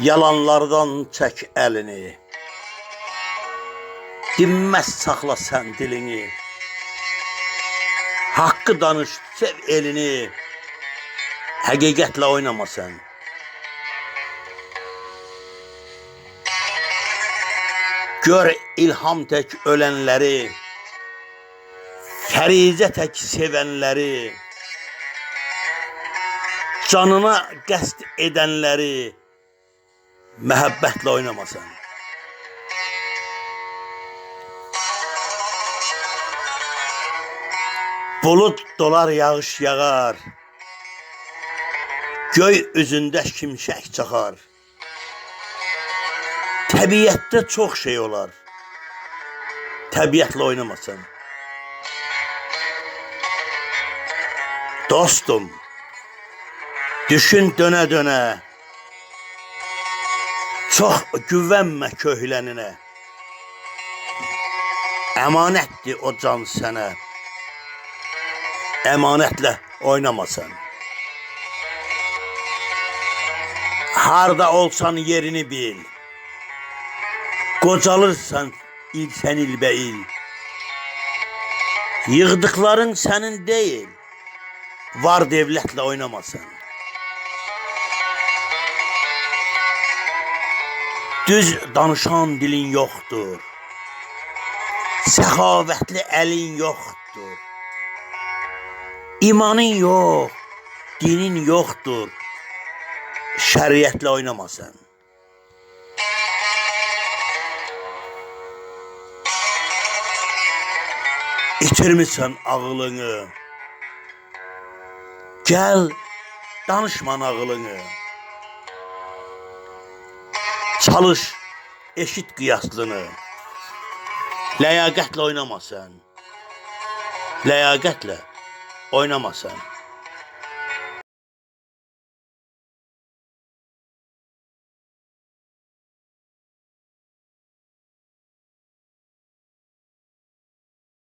Yalanlardan çək əlini. Dinməz saxla sən dilini. Haqqı danış, sev elini. Həqiqətlə oynama sən. Gör ilham tək ölənləri, Fərizə tək sevənləri, canına qəsd edənləri məhəbbətlə oynamasan. Bulut dolar, yağış yağar. Göy üzündə şimşək çaxar. Təbiətdə çox şey olar. Təbiətlə oynamasan. Dostum, düşün dönə-dönə. Çox güvənmə köhləninə. Əmanətdir o can sənə. Əmanətlə oynamasan. Harda olsan yerini bil. Qocalırsan ilsən ilbəil. Yığdıqların sənin deyil. Var devlətlə oynamasan. Düz danışan dilin yoxdur. Səxavətli əlin yoxdur. İmanın yox, dinin yoxdur. Şəriətlə oynamasan. İtirmisən ağlını. Gəl, danışma nağılını. Çalış, eşit qiyaslını. Ləyaqətlə oynamasan. Ləyaqətlə oynamasan.